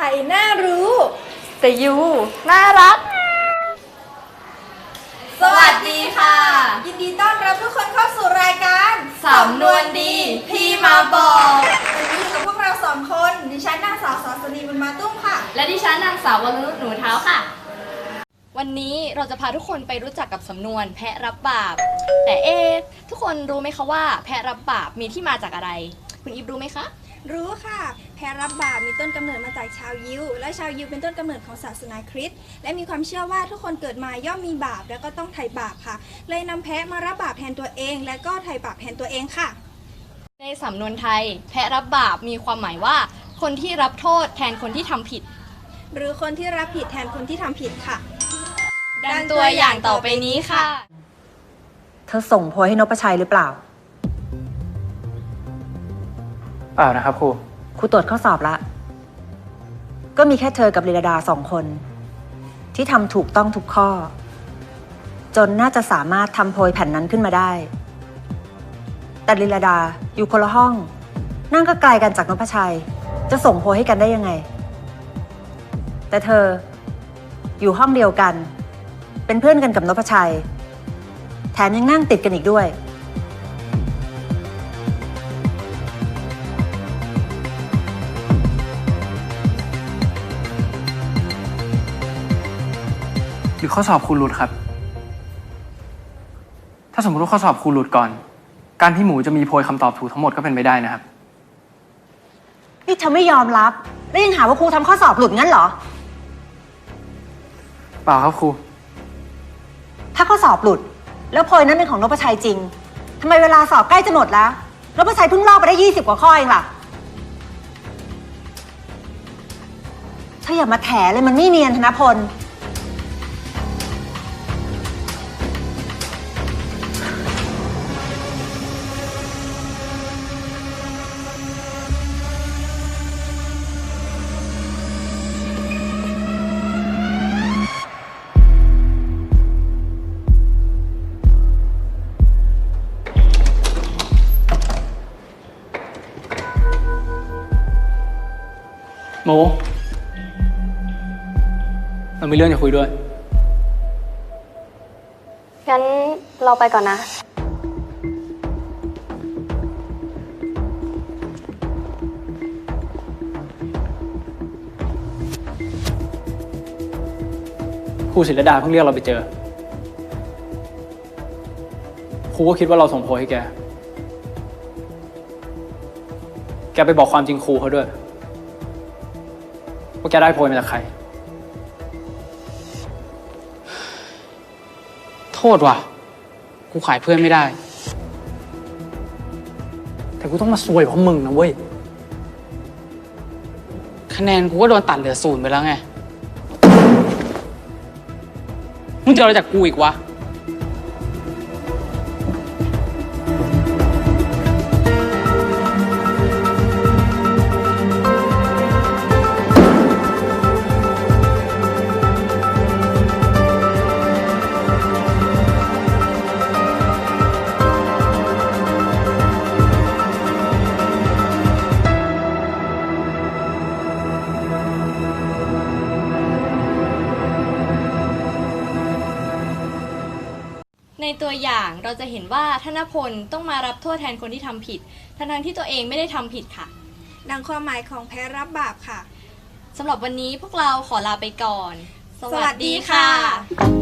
ทยน่ารู้ แต่ยูน่ารัก สวัสดีค่ะ ยินดีต้อนรับทุกคนเข้าสู่รายการสำนวนดีพี่มาบอกวันนี้อยู่กับพวกเราสองคน ดิฉันนางสาวสอนสนีบุญมาตุ้มค่ะ และดิฉันนางสาววรนุชหนูเท้าค่ะ วันนี้เราจะพาทุกคนไปรู้จักกับสำนวนแพะรับบาป แต่เอะทุกคนรู้ไหมคะว่า แพะรับบาปมีที่มาจากอะไร คุณอีฟรู้ไหมคะ รู้ค่ะแพรรับบาปมีต้นกำเนิดมาจากชาวยิว และชาวยิวเป็นต้นกำเนิดของศาสนาคริสต์และมีความเชื่อว่าทุกคนเกิดมาย่อมมีบาป แล้วก็ต้องไถ่บาปค่ะ เลยนำแพะมารับบาปแทนตัวเอง และก็ไถ่บาปแทนตัวเองค่ะ ในสำนวนไทย แพะรับบาปมีความหมายว่า คนที่รับโทษแทนคนที่ทำผิด หรือคนที่รับผิดแทนคนที่ทำผิดค่ะ ดังตัวอย่างต่อไปนี้ค่ะ เธอส่งโพยให้นพชัยหรือเปล่า ปล่านะครับครู ครูตรวจข้อสอบละ ก็มีแค่เธอกับลีลาดาสองคน ที่ทำถูกต้องทุกข้อ จนน่าจะสามารถทำโพยแผ่นนั้นขึ้นมาได้ แต่ลีลาดาอยู่คนละห้อง นั่งก็ไกลกันจากนพชัย จะส่งโพยให้กันได้ยังไง แต่เธออยู่ห้องเดียวกัน เป็นเพื่อนกันกับนพชัย แถมยังนั่งติดกันอีกด้วย ข้อสอบครูหลุดครับ ถ้าสมมติว่าข้อสอบครูหลุดก่อน การที่หมูจะมีโพยคำตอบถูกทั้งหมดก็เป็นไปได้นะครับ นี่เธอไม่ยอมรับ แล้วยังหาว่าครูทำข้อสอบหลุดงั้นเหรอ เปล่าครับครู ถ้าข้อสอบหลุด แล้วโพยนั้นเป็นของนพชัยจริงทำไมเวลาสอบใกล้จะหมดแล้วนพชัยเพิ่งลอกไปได้ยี่สิบกว่าข้อเองล่ะเธออย่ามาแถเลยมันไม่เนียนธนพล หมูเรามีเรื่องจะคุยด้วย งั้นเราไปก่อนนะ ครูศิลดาเพิ่งเรียกเราไปเจอ ครูก็คิดว่าเราส่งโพยให้แก แกไปบอกความจริงครูเขาด้วย ว่าแกได้โพยมาจากใคร โทษว่ะ กูขายเพื่อนไม่ได้ แต่กูต้องมาซวยเพราะมึงนะเว้ย คะแนนกูก็โดนตัดเหลือศูนย์ไปแล้วไง มึงจะเอาอะไรจากกูอีกวะ ในตัวอย่างเราจะเห็นว่าธนพลต้องมารับโทษแทนคนที่ทำผิด ทั้งๆที่ตัวเองไม่ได้ทำผิดค่ะ ดังความหมายของแพรรับบาปค่ะ สำหรับวันนี้พวกเราขอลาไปก่อน สวัสดีค่ะ